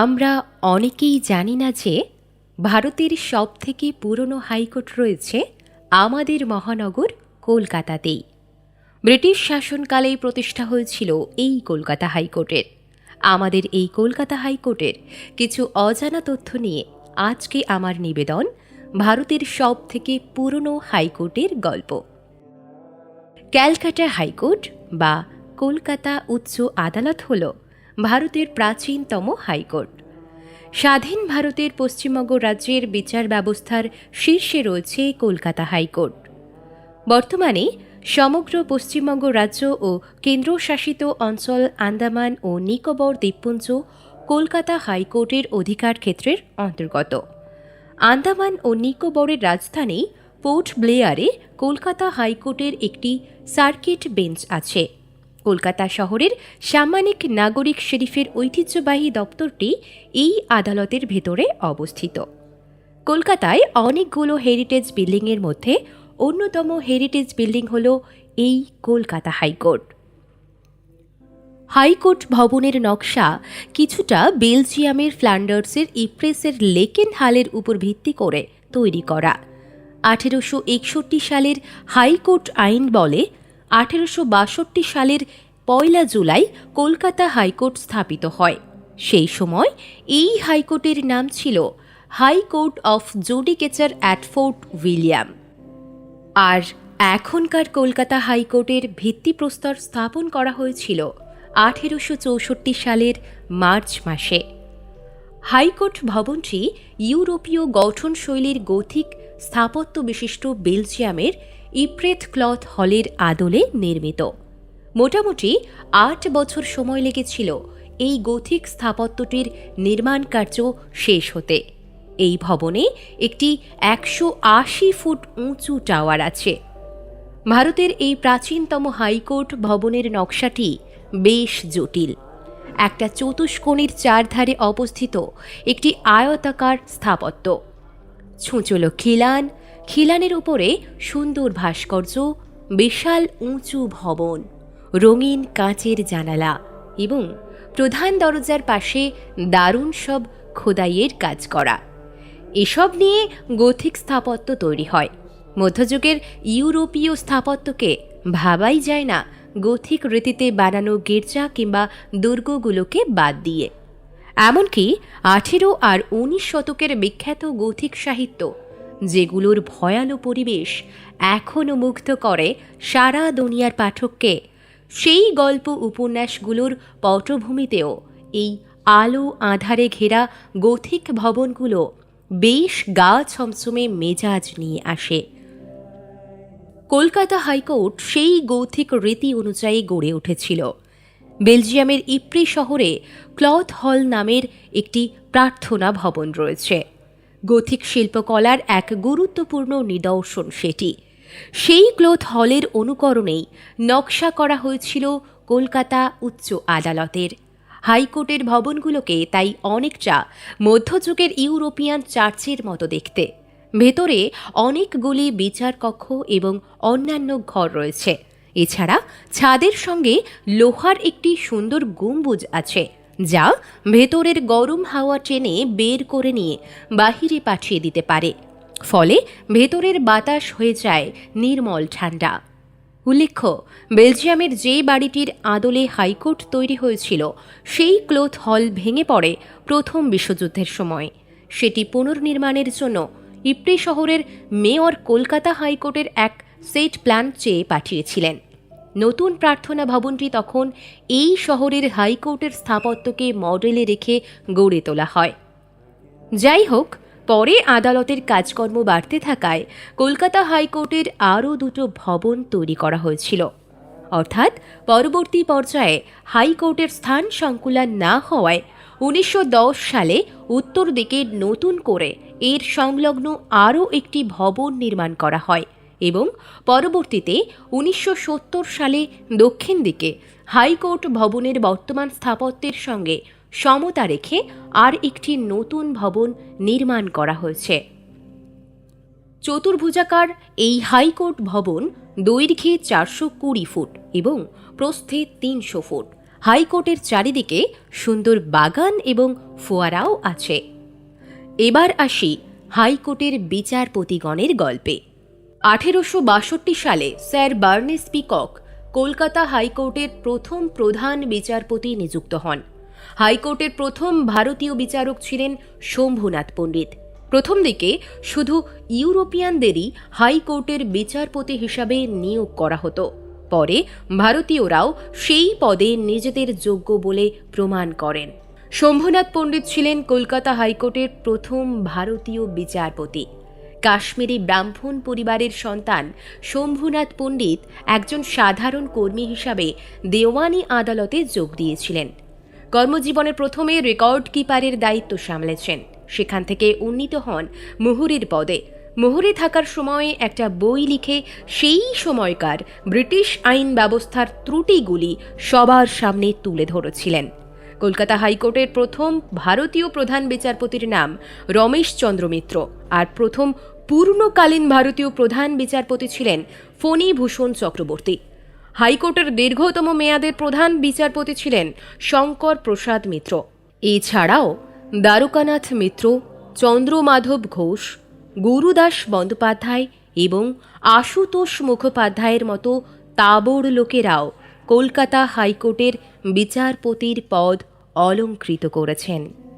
আমরা অনেকেই জানি না যে ভারতের সবথেকে পুরনো হাইকোর্ট রয়েছে আমাদের মহানগর কলকাতাতেই। ব্রিটিশ শাসনকালেই প্রতিষ্ঠা হয়েছিল এই কলকাতা হাইকোর্টের। আমাদের এই কলকাতা হাইকোর্টের কিছু অজানা তথ্য নিয়ে আজকে আমার নিবেদন ভারতের সবথেকে পুরনো হাইকোর্টের গল্প। ক্যালকাটা হাইকোর্ট বা কলকাতা উচ্চ আদালত হল ভারতের প্রাচীনতম হাইকোর্ট। স্বাধীন ভারতের পশ্চিমবঙ্গ রাজ্যের বিচার ব্যবস্থার শীর্ষে রয়েছে কলকাতা হাইকোর্ট। বর্তমানে সমগ্র পশ্চিমবঙ্গ রাজ্য ও কেন্দ্রশাসিত অঞ্চল আন্দামান ও নিকোবর দ্বীপপুঞ্জ কলকাতা হাইকোর্টের অধিকার ক্ষেত্রের অন্তর্গত। আন্দামান ও নিকোবরের রাজধানী পোর্ট ব্লেয়ারে কলকাতা হাইকোর্টের একটি সার্কিট বেঞ্চ আছে। কলকাতা শহরের সাম্মানিক নাগরিক শরীফের ঐতিহ্যবাহী দপ্তরটি এই আদালতের ভেতরে অবস্থিত। কলকাতায় অনেকগুলো হেরিটেজ বিল্ডিংয়ের মধ্যে অন্যতম হেরিটেজ বিল্ডিং হল এই কলকাতা হাইকোর্ট। হাইকোর্ট ভবনের নকশা কিছুটা বেলজিয়ামের ফ্ল্যান্ডার্সের ইপ্রেসের লেকেন হালের উপর ভিত্তি করে তৈরি করা। আঠেরোশো একষট্টি সালের হাইকোর্ট আইন বলে আঠেরোশো বাষট্টি সালের পয়লা জুলাই কলকাতা হাইকোর্ট স্থাপিত হয়। সেই সময় এই হাইকোর্টের নাম ছিল high court of judicature at Fort William. আর এখনকার কলকাতা হাইকোর্টের ভিত্তিপ্রস্তর স্থাপন করা হয়েছিল আঠেরোশো চৌষট্টি সালের মার্চ মাসে। হাইকোর্ট ভবনটি ইউরোপীয় গঠনশৈলীর গথিক স্থাপত্য বিশিষ্ট বেলজিয়ামের ইপ্রেথ ক্লথ হলের আদলে নির্মিত। মোটামুটি আট বছর সময় লেগেছিল এই গথিক স্থাপত্যটির নির্মাণ কার্য শেষ হতে। এই ভবনে একটি একশো আশি ফুট উঁচু টাওয়ার আছে। ভারতের এই প্রাচীনতম হাইকোর্ট ভবনের নকশাটি বেশ জটিল। একটা চতুষ্কোণের চারধারে অবস্থিত একটি আয়তাকার স্থাপত্য। ছুঁচলো খিলান, খিলানের উপরে সুন্দর ভাস্কর্য, বিশাল উঁচু ভবন, রঙিন কাঁচের জানালা এবং প্রধান দরজার পাশে দারুণ সব খোদাইয়ের কাজ করা। এসব নিয়ে গথিক স্থাপত্য তৈরি হয়। মধ্যযুগের ইউরোপীয় স্থাপত্যকে ভাবাই যায় না গথিক রীতিতে বানানো গির্জা কিংবা দুর্গগুলোকে বাদ দিয়ে। এমনকি আঠেরো আর উনিশ শতকের বিখ্যাত গথিক সাহিত্য, যেগুলোর ভয়ালো পরিবেশ এখনও মুগ্ধ করে সারা দুনিয়ার পাঠককে, সেই গল্প উপন্যাসগুলোর পটভূমিতেও এই আলো আধারে ঘেরা গথিক ভবনগুলো বেশ গা ছমছমে মেজাজ নিয়ে আসে। কলকাতা হাইকোর্ট সেই গৌথিক রীতি অনুযায়ী গড়ে উঠেছিল। বেলজিয়ামের ইপ্রি শহরে ক্লথ হল নামের একটি প্রার্থনা ভবন রয়েছে। গথিক শিল্পকলার এক গুরুত্বপূর্ণ নিদর্শন সেটি। সেই ক্লথ হলের অনুকরণেই নকশা করা হয়েছিল কলকাতা উচ্চ আদালতের। হাইকোর্টের ভবনগুলোকে তাই অনেকটা মধ্যযুগের ইউরোপিয়ান চার্চের মতো দেখতে। ভেতরে অনেকগুলি বিচার কক্ষ এবং অন্যান্য ঘর রয়েছে। এছাড়া ছাদের সঙ্গে লোহার একটি সুন্দর গম্বুজ আছে, যা ভেতরের গরম হাওয়া টেনে বের করে নিয়ে বাহিরে পাঠিয়ে দিতে পারে। ফলে ভেতরের বাতাস হয়ে যায় নির্মল ঠান্ডা। উল্লেখ্য, বেলজিয়ামের যে বাড়িটির আদলে হাইকোর্ট তৈরি হয়েছিল, সেই ক্লোথ হল ভেঙে পড়ে প্রথম বিশ্বযুদ্ধের সময়। সেটি পুনর্নির্মাণের জন্য ইপ্রি শহরের মেয়র কলকাতা হাইকোর্টের এক সেট প্ল্যান চেয়ে পাঠিয়েছিলেন। নতুন প্রার্থনা ভবনটি তখন এই শহরের হাইকোর্টের স্থাপত্যকে মডেলে রেখে গড়ে তোলা হয়। যাই হোক, পরে আদালতের কাজকর্ম বাড়তে থাকায় কলকাতা হাইকোর্টের আরও দুটো ভবন তৈরি করা হয়েছিল। অর্থাৎ পরবর্তী পর্যায়ে হাইকোর্টের স্থান সংকুলান না হওয়ায় উনিশশো দশ সালে উত্তর দিকে নতুন করে এর সংলগ্ন আরও একটি ভবন নির্মাণ করা হয় এবং পরবর্তীতে উনিশশো সত্তর সালে দক্ষিণ দিকে হাইকোর্ট ভবনের বর্তমান স্থাপত্যের সঙ্গে সমতা রেখে আর একটি নতুন ভবন নির্মাণ করা হয়েছে। চতুর্ভুজাকার এই হাইকোর্ট ভবন দৈর্ঘ্যে চারশো কুড়ি ফুট এবং প্রস্থে তিনশো ফুট। হাইকোর্টের চারিদিকে সুন্দর বাগান এবং ফোয়ারাও আছে। এবার আসি হাইকোর্টের বিচারপতিগণের গল্পে। আঠেরোশো বাষট্টি সালে স্যার বার্নেস পিকক কলকাতা হাইকোর্টের প্রথম প্রধান বিচারপতি নিযুক্ত হন। হাইকোর্টের প্রথম ভারতীয় বিচারক ছিলেন শম্ভুনাথ পণ্ডিত। প্রথম দিকে শুধু ইউরোপিয়ানদেরই হাইকোর্টের বিচারপতি হিসাবে নিয়োগ করা হতো। পরে ভারতীয়রাও সেই পদে নিজেদের যোগ্য বলে প্রমাণ করেন। শম্ভুনাথ পণ্ডিত ছিলেন কলকাতা হাইকোর্টের প্রথম ভারতীয় বিচারপতি। কাশ্মীরি ব্রাহ্মণ পরিবারের সন্তান শম্ভুনাথ পণ্ডিত একজন সাধারণ কর্মী হিসাবে দেওয়ানি আদালতে যোগ দিয়েছিলেন। কর্মজীবনে প্রথমে রেকর্ড কিপারের দায়িত্ব সামলেছেন। সেখান থেকে উন্নীত হন মুহুরির পদে। মুহুরে থাকার সময়ে একটা বই লিখে সেই সময়কার ব্রিটিশ আইন ব্যবস্থার ত্রুটিগুলি সবার সামনে তুলে ধরেছিলেন। কলকাতা হাইকোর্টের প্রথম ভারতীয় প্রধান বিচারপতির নাম রমেশ চন্দ্র মিত্র আর প্রথম পূর্ণকালীন ভারতীয় প্রধান বিচারপতি ছিলেন ফণী ভূষণ চক্রবর্তী। হাইকোর্টের দীর্ঘতম মেয়াদের প্রধান বিচারপতি ছিলেন শঙ্কর প্রসাদ মিত্র। এছাড়াও দ্বারকানাথ মিত্র, চন্দ্রমাধব ঘোষ গুরুদাস বন্দ্যোপাধ্যায় এবং আশুতোষ মুখোপাধ্যায়ের মতো তাবড় লোকেরাও কলকাতা হাইকোর্টের বিচারপতির পদ অলঙ্কৃত করেছেন।